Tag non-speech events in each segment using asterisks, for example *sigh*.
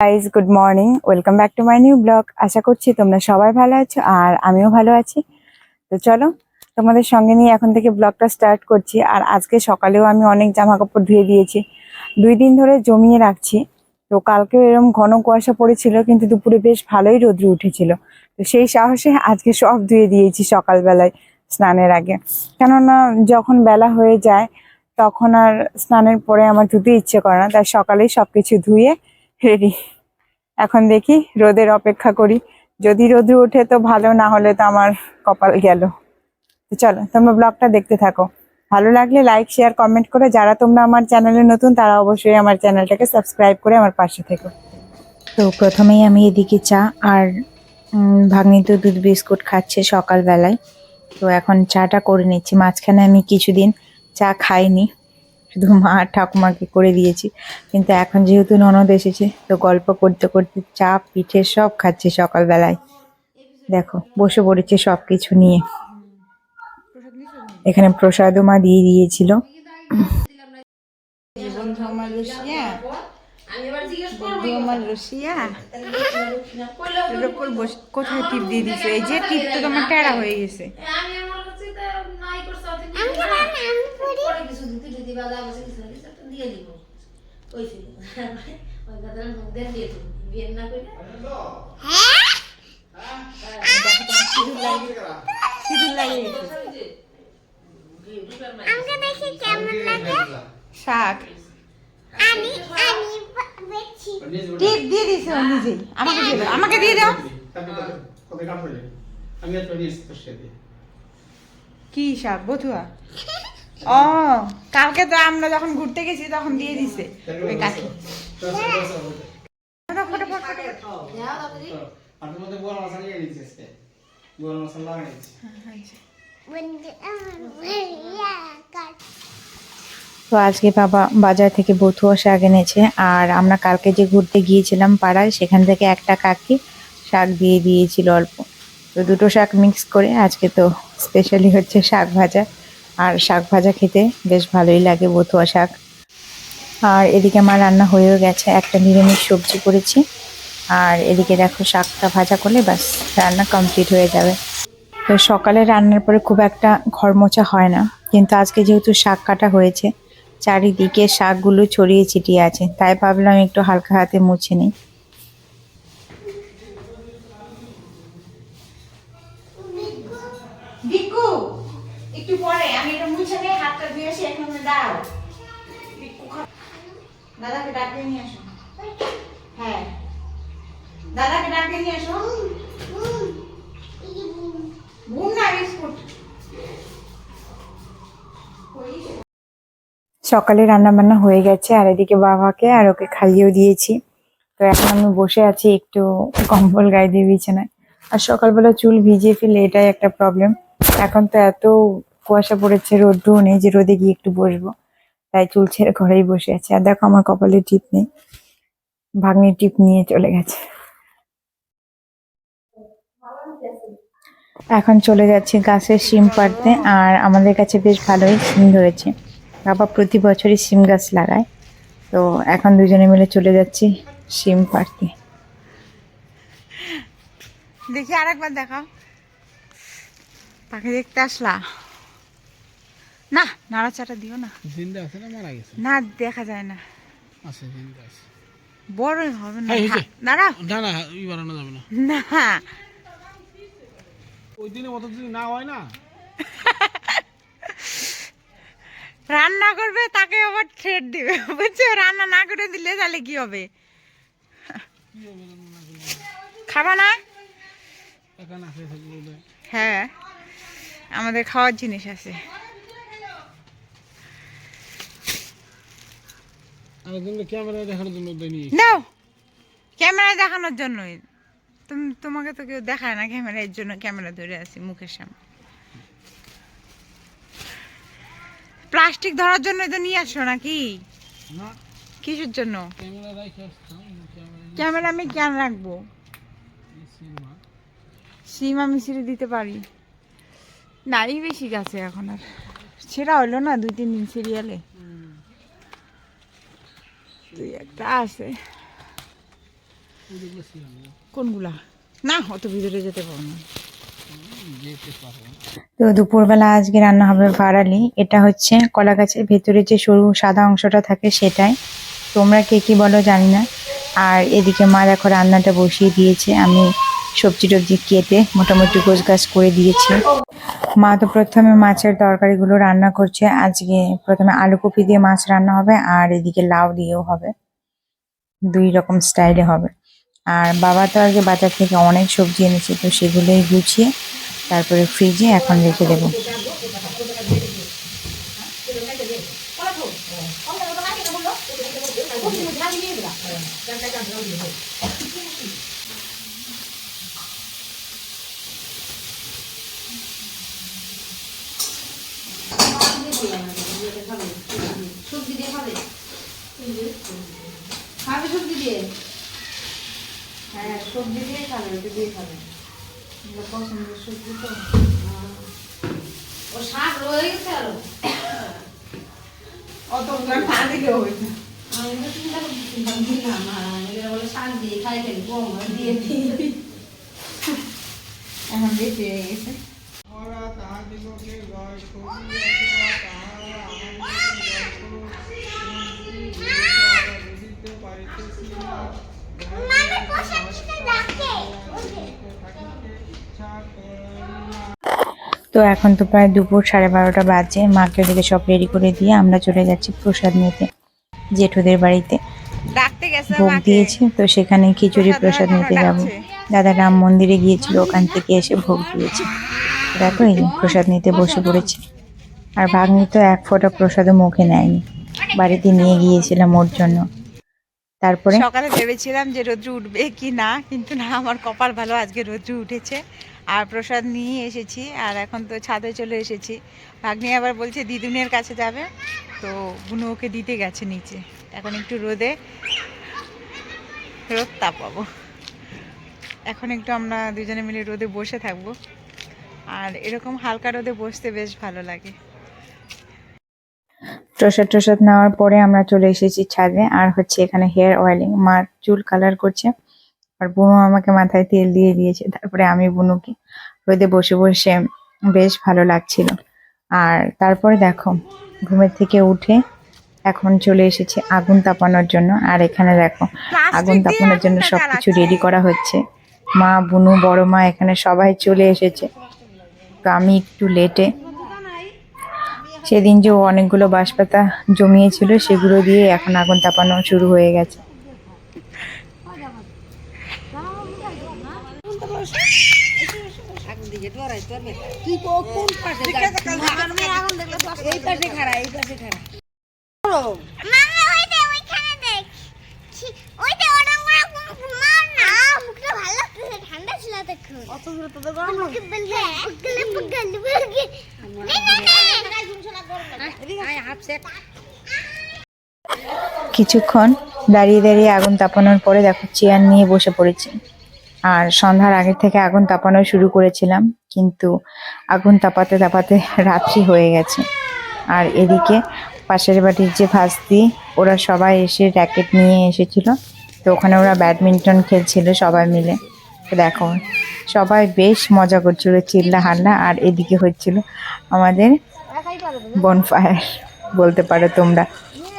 Guys good morning welcome back to my new blog আশা করছি তোমরা সবাই ভালো আছো আর আমিও ভালো আছি। তো চলো, তোমাদের সঙ্গে নিয়ে এখন থেকে ব্লগটা স্টার্ট করছি। আর আজকে সকালেও আমি অনেক জামা কাপড় ধুয়ে দিয়েছি। দুই দিন ধরে জমিয়ে রাখছি। তো কালকেও এরকম ঘন কুয়াশা পড়েছিল, কিন্তু দুপুরে বেশ ভালোই রোদ্র উঠেছিল। তো সেই সাহসে আজকে সব ধুয়ে দিয়েছি সকালবেলায় স্নানের আগে। কেননা যখন বেলা হয়ে যায়, তখন আর স্নানের পরে আমার ধুতে ইচ্ছে করে না। তাই সকালেই সব কিছু ধুয়ে রেডি এখন দেখি, রোদের অপেক্ষা করি। যদি রোদ ওঠে তো ভালো, না হলে তো আমার কপাল গেল। চলো, তোমরা ব্লগটা দেখতে থাকো। ভালো লাগলে লাইক শেয়ার কমেন্ট করে যারা তোমরা আমার চ্যানেলে নতুন, তারা অবশ্যই আমার চ্যানেলটাকে সাবস্ক্রাইব করে আমার পাশে থেকো। তো প্রথমেই আমি এদিকে চা আর ভাগ্নি দুধ বিস্কুট খাচ্ছে সকালবেলায়। তো এখন চাটা করে নিচ্ছি। মাঝখানে আমি কিছুদিন চা খাইনি। শুধু মা আর ঠাকুমাকে করে দিয়েছি। কিন্তু এখন যেহেতু ননদ এসেছে তো গল্প করতে করতে চা পিঠে সব খাচ্ছে সকালবেলায়। দেখো বসে পড়েছে সব কিছু নিয়ে। এখানে প্রসাদও মা দিয়ে দিয়েছিল। বন্ধু আমার রসিয়া আমার রসিয়া এর উপর বস- কোথায় টিপ দিয়ে দিছো এই যে টিপ তো তোমার টেরা হয়ে গেছে পরে কিছু দিতে দিতে বাজা বসে কিছু দিতে তো দিয়ে দিব। ওই ছিল ওই কথা মুখ দেন দিয়ে দিব। বিয়ে না করে? শাক। আমি আমি টিপ দিয়ে দিছে আমাকে দিয়ে দাও আমাকে দিয়ে দাও। আমি কি শাক বথুয়া? *laughs* ও কালকে তো আমরা যখন ঘুরতে গেছি তখন দিয়ে দিছে ওই কাকি। তো আজকে বাবা বাজার থেকে বথুয়া শাক এনেছে আর আমরা কালকে যে ঘুরতে গিয়েছিলাম পাড়ায় সেখান থেকে একটা কাকি শাক দিয়ে দিয়েছিল অল্প। তো দুটো শাক মিক্স করে আজকে তো স্পেশালি হচ্ছে শাক ভাজা। আর শাক ভাজা খেতে বেশ ভালোই লাগে বথুয়া শাক। আর এদিকে আমার রান্না হয়েও গেছে, একটা নিরামিষ সবজি করেছি। আর এদিকে দেখো শাকটা ভাজা করলে ব্যাস, রান্না কমপ্লিট হয়ে যাবে। তো সকালে রান্নার পরে খুব একটা ঘর মোছা হয় না। কিন্তু আজকে যেহেতু শাক কাটা হয়েছে, চারিদিকে শাকগুলো ছড়িয়ে ছিটিয়ে আছে, তাই ভাবলাম একটু হালকা হাতে মুছে নিই বিকু একটু পরে আমি এটা মুছে নিয়ে হাতটা ধুয়ে এসে এখানে দাও দাদাকে ডাকিয়ে নিয়ে হ্যাঁ। দাদাকে ডাকিয়ে নিয়ে সকালে রান্না বান্না হয়ে গেছে, আর এদিকে বাবাকে আর ওকে খাইয়েও দিয়েছি। তো এখন আমি বসে আছি একটু কম্বল গায়ে দিয়ে বিছানায়। আর সকালবেলা চুল ভিজিয়ে ফেলে এটাই একটা প্রবলেম এখন তো এত কুয়াশা পড়েছে রোদ্রও নেই, যে রোদে গিয়ে একটু বসবো। তাই চুল ছেড়ে ঘরেই বসে আছে। আর দেখো, আমার কপালে টিপ নেই। ভাগ্নির টিপ নিয়ে চলে গেছে। এখন চলে যাচ্ছে গাছের শিম পাড়তে, আর আমাদের কাছে বেশ ভালোই শিম ধরেছে। বাবা প্রতি বছরই শিম গাছ লাগায়। তো এখন দুজনে মিলে চলে যাচ্ছি শিম পাড়তে। দেখি আরেকবার দেখাও। পাখি দেখতে আসলা? না নাড়াচাড়া দিও না। জিন্দা আছে না মারা গেছে? না দেখা যায় না। আছে জিন্দা আছে। বড়ই হবে না। দাঁড়াও না না। ই বাড়ানো যাবে না। না। ওই দিনে মতো যদি না হয় না? রান্না করবে তাকে আবার থ্রেড দিবে। বুঝছ? রান্না না করে দিলে তাহলে কি হবে? খাবা না? হ্যাঁ আমাদের খাওয়ার জিনিস আছে আর তুমি ক্যামেরায় দেখানোর জন্য নাও ক্যামেরায় দেখানোর জন্যই। তুমি তোমাকে তো কেউ দেখায় না ক্যামেরা এর জন্য ক্যামেরা ধরে আছি মুখের সামনে। প্লাস্টিক ধরার জন্যই তো নিয়ে আসো নাকি? কিসের জন্য? ক্যামেরা আমি কেন রাখব? সিম আমি ছিঁড়ে দিতে পারি। নাই বেশি গাছে এখন আর। ছেঁড়া হলো না দুই তিন দিন সিরিয়ালে দুই একটা আছে। কোনগুলা? না, অত ভিতরে যেতে পারব না। তো দুপুরবেলা আজকে রান্না হবে ভাড়ালি। এটা হচ্ছে কলা গাছের ভেতরে যে সরু সাদা অংশটা থাকে সেটাই। তোমরা কে কি বলো জানি না। আর এদিকে মা দেখো রান্নাটা বসিয়ে দিয়েছে। আমি সবজি টবজি কেটে মোটামুটি গোছ গাছ করে দিয়েছি মা তো প্রথমে মাছের তরকারিগুলো রান্না করছে আজকে প্রথমে আলু কপি দিয়ে মাছ রান্না হবে আর এদিকে লাউ দিয়েও হবে দুই রকম স্টাইলে হবে আর বাবা তো আগে বাজার থেকে অনেক সবজি এনেছে তো সেগুলোই গুছিয়ে তারপরে ফ্রিজে এখন রেখে দেবো সবজি খাবে সবজি দিয়ে? হ্যাঁ সবজি দিয়ে খাবে ওটা দিয়ে খাবে। পছন্দের সবজি তো। ও শাক রয়ে গেছে আরও। আমি তো চিন্তা করছিলাম দিলাম আর এগুলো বলে শাক দিয়ে খাই খাই কম দিয়ে দিই। এখন বেশি হয়ে গেছে তাহাদিগকে জয় করিয়া তো এখন তো প্রায় দুপুর সাড়ে বারোটা বাজে। মাকে ওদিকে সব রেডি করে দিয়ে আমরা চলে যাচ্ছি প্রসাদ নিতে জেঠুদের বাড়িতে। ভোগ দিয়েছে তো সেখানে খিচুড়ি প্রসাদ নিতে যাব। দাদা রাম মন্দিরে গিয়েছিল ওখান থেকে এসে ভোগ দিয়েছে। দেখো এই প্রসাদ নিতে বসে পড়েছে। আর ভাগ্নি তো এক ফোঁটা প্রসাদও মুখে নেয়নি। বাড়িতে নিয়ে গিয়েছিলাম ওর জন্য। তারপরে? সকালে ভেবেছিলাম যে রৌদ্র উঠবে কি না, কিন্তু না, আমার কপাল ভালো, আজকে রৌদ্র উঠেছে। আর প্রসাদ নিয়ে এসেছি, আর এখন তো ছাদে চলে এসেছি। ভাগ্নি আবার বলছে, দিদুনের কাছে যাবে। তো বুনু ওকে দিতে গেছে নিচে। এখন একটু রোদে, রোদ তাপাবো এখন একটু আমরা দুজনে মিলে রোদে বসে থাকব। আর এরকম হালকা রোদে বসতে বেশ ভালো লাগে। প্রসাদ টসাদ নেওয়ার পরে আমরা চলে এসেছি ছাদে। আর হচ্ছে এখানে হেয়ার অয়েলিং মা চুল কালার করছে। আর বুনু আমাকে মাথায় তেল দিয়ে দিয়েছে। তারপরে আমি বুনুকে রোদে বসে বসে বেশ ভালো লাগছিল। আর তারপরে দেখো ঘুমের থেকে উঠে এখন চলে এসেছে আগুন তাপানোর জন্য। আর এখানে দেখো আগুন তাপানোর জন্য সবকিছু রেডি করা হচ্ছে। মা বুনু বড় মা এখানে সবাই চলে এসেছে। তো আমি একটু লেটে সেদিন যে অনেকগুলো বাঁশপাতা জমিয়েছিল সেগুলো দিয়ে এখন আগুন তাপানো শুরু হয়ে গেছে। মামা ওইটা ওইখানে দেখ ছি, ওইটা ওরঙ্গরা কোন মার না মুখটা ভালো লাগতেছে ঠান্ডা ছিল দেখুন কিছুক্ষণ দাঁড়িয়ে দাঁড়িয়ে আগুন তাপানোর পরে দেখো চেয়ার নিয়ে বসে পড়েছি। আর সন্ধ্যার আগে থেকে আগুন তাপানো শুরু করেছিলাম, কিন্তু আগুন তাপাতে তাপাতে রাত্রি হয়ে গেছে। আর এদিকে পাশের বাড়ির যে ভাস্তি, ওরা সবাই এসে র্যাকেট নিয়ে এসেছিল। তো ওখানে ওরা ব্যাডমিন্টন খেলছিল সবাই মিলে। দেখো সবাই বেশ মজা করছিল চিল্লা হাল্লা আর এদিকে হচ্ছিল আমাদের বনফায়ার বলতে পারো তোমরা।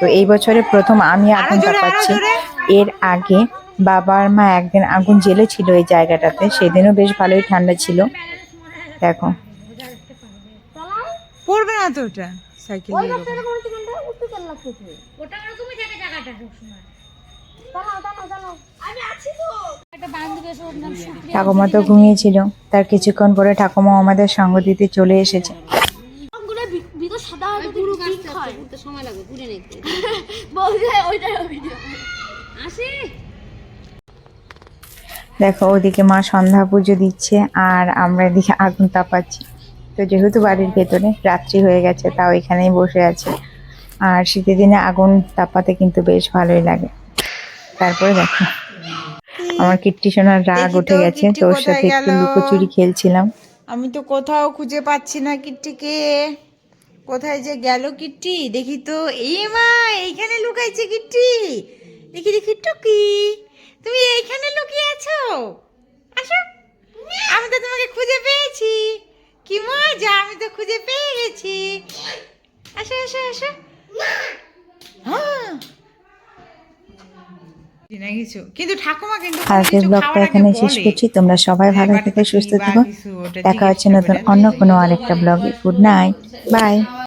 তো এই বছরে প্রথম আমি আগুন পাচ্ছি। এর আগে বাবার মা একদিন আগুন জ্বেলেছিল এই জায়গাটাতে সেদিনও বেশ ভালোই ঠান্ডা ছিল। দেখো। পড়বে না তো ওটা? সাইকেল নিয়ে এরকম। ঠাকুমা তো ঘুমিয়েছিল। তার কিছুক্ষণ পরে ঠাকুমা আমাদের সঙ্গ দিতে চলে এসেছে। দেখো, ওদিকে মা সন্ধ্যা পুজো দিচ্ছে আর আমরা এদিকে আগুন তাপাচ্ছি। তো যেহেতু বাড়ির ভেতরে রাত্রি হয়ে গেছে, তাও এখানেই বসে আছে। আর শীতের দিনে আগুন তাপাতে কিন্তু বেশ ভালোই লাগে। তারপরে দেখো। আমার কিট্টি সোনার রাগ উঠে গেছে তো ওর সাথে একটু লুকোচুরি খেলছিলাম। আমি তো কোথাও খুঁজে পাচ্ছি না কিট্টিকে কোথায় যে গেল কিট্টি দেখি তো এই মা এইখানে লুকাইছে কিট্টি দেখি দেখি টুকি তুমি এইখানে লুকিয়ে আছো? আসো আমি তো তোমাকে খুঁজে পেয়েছি। কি মজা আমি তো খুঁজে পেয়ে গেছি। আসো আসো আসো হ্যাঁ। না কিছু কিন্তু ঠাকুমা কিন্তু কোনো আজকের কিছু। ব্লগটা এখানে শেষ করছি। তোমরা সবাই ভালো থেকে সুস্থ থাকো। দেখা হচ্ছে নতুন অন্য কোনো আরেকটা ব্লগে গুড নাইট বাই